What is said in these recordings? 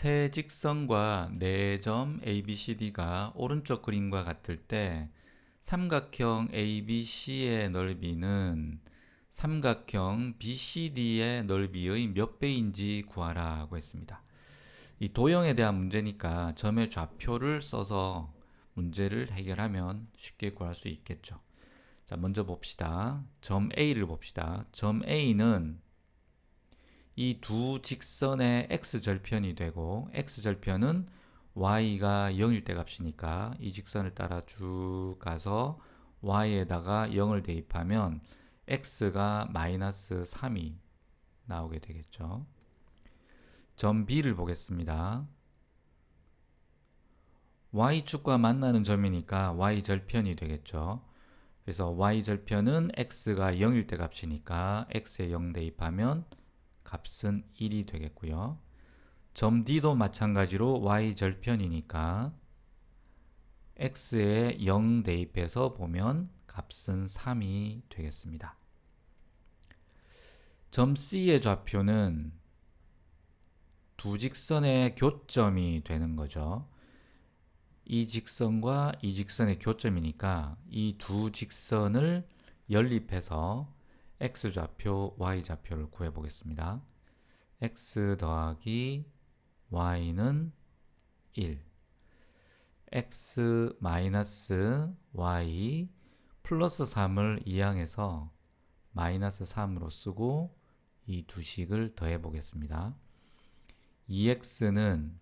세 직선과 네 점 ABCD가 오른쪽 그림과 같을 때 삼각형 ABC의 넓이는 삼각형 BCD의 넓이의 몇 배인지 구하라고 했습니다. 이 도형에 대한 문제니까 점의 좌표를 써서 문제를 해결하면 쉽게 구할 수 있겠죠. 자, 먼저 봅시다. 점 A를 봅시다. 점 A는 이 두 직선의 x절편이 되고 x절편은 y가 0일 때 값이니까 이 직선을 따라 쭉 가서 y에다가 0을 대입하면 x가 마이너스 3이 나오게 되겠죠. 점 B를 보겠습니다. y축과 만나는 점이니까 y절편이 되겠죠. 그래서 y절편은 x가 0일 때 값이니까 x에 0 대입하면 값은 1이 되겠고요. 점 D도 마찬가지로 y절편이니까 x에 0 대입해서 보면 값은 3이 되겠습니다. 점 C의 좌표는 두 직선의 교점이 되는 거죠. 이 직선과 이 직선의 교점이니까 이 두 직선을 연립해서 x좌표, y좌표를 구해 보겠습니다. x 더하기 y는 1 x 마이너스 y 플러스 3을 이항해서 마이너스 3으로 쓰고 이 두 식을 더해 보겠습니다. 2x는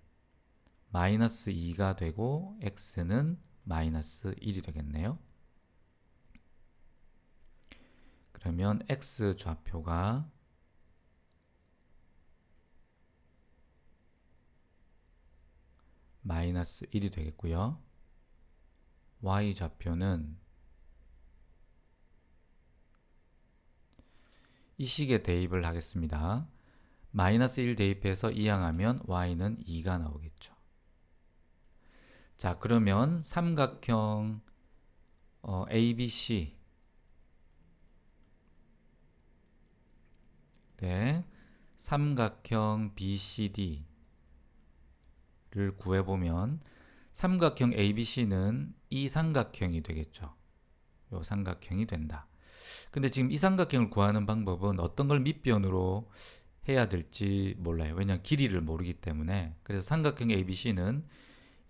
마이너스 2가 되고 x는 마이너스 1이 되겠네요. 그러면 x 좌표가 마이너스 1이 되겠고요. y 좌표는 이 식에 대입을 하겠습니다. 마이너스 1 대입해서 이항하면 y는 2가 나오겠죠. 자, 그러면 삼각형 어, ABC 네, 삼각형 BCD를 구해보면 삼각형 ABC는 이 삼각형이 되겠죠. 요 삼각형이 된다. 근데 지금 이 삼각형을 구하는 방법은 어떤 걸 밑변으로 해야 될지 몰라요. 왜냐하면 길이를 모르기 때문에. 그래서 삼각형 ABC는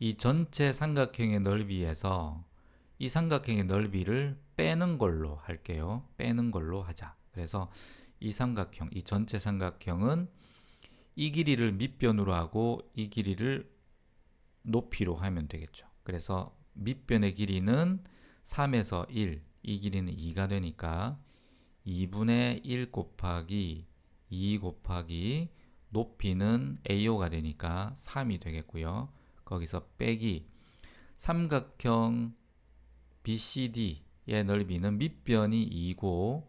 이 전체 삼각형의 넓이에서 이 삼각형의 넓이를 빼는 걸로 할게요. 빼는 걸로 하자. 그래서 이 삼각형, 이 전체 삼각형은 이 길이를 밑변으로 하고 이 길이를 높이로 하면 되겠죠. 그래서 밑변의 길이는 3에서 1, 이 길이는 2가 되니까 2분의 1 곱하기 2 곱하기 높이는 AO가 되니까 3이 되겠고요. 거기서 빼기 삼각형 BCD의 넓이는 밑변이 2고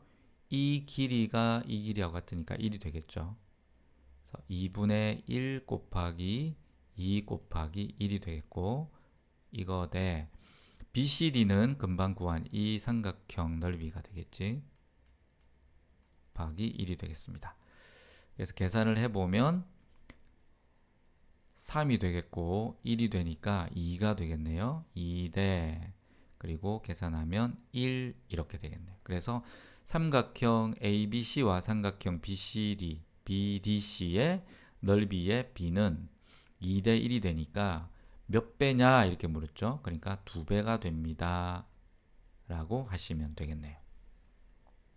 이 길이가 이 길이하고 같으니까 1이 되겠죠. 그래서 2분의 1 곱하기 2 곱하기 1이 되겠고 이거 대 BCD는 금방 구한 이 삼각형 넓이가 되겠지. 곱하기 1이 되겠습니다. 그래서 계산을 해보면 3이 되겠고 1이 되니까 2가 되겠네요. 2대 그리고 계산하면 1 이렇게 되겠네요. 그래서 삼각형 ABC와 삼각형 BCD, BDC의 넓이의 B는 2대 1이 되니까 몇 배냐 이렇게 물었죠. 그러니까 2배가 됩니다. 라고 하시면 되겠네요.